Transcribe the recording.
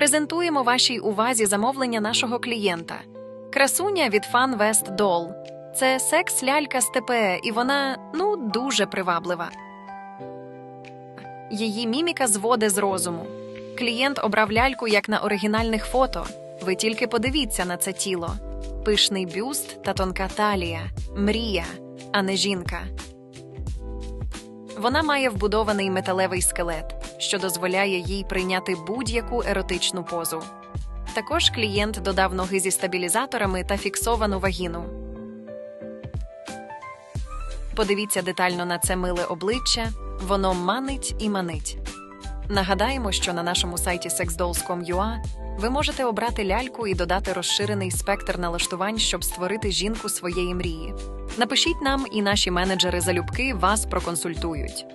Презентуємо вашій увазі замовлення нашого клієнта. Красуня від Fun West Doll. Це секс-лялька з ТПЕ, і вона ну дуже приваблива. Її міміка зводе з розуму. Клієнт обрав ляльку як на оригінальних фото. Ви тільки подивіться на це тіло: пишний бюст та тонка талія, мрія, а не жінка. Вона має вбудований металевий скелет, що дозволяє їй прийняти будь-яку еротичну позу. Також клієнт додав ноги зі стабілізаторами та фіксовану вагіну. Подивіться детально на це миле обличчя, воно манить і манить. Нагадаємо, що на нашому сайті sexdolls.com.ua ви можете обрати ляльку і додати розширений спектр налаштувань, щоб створити жінку своєї мрії. Напишіть нам, і наші менеджери залюбки вас проконсультують.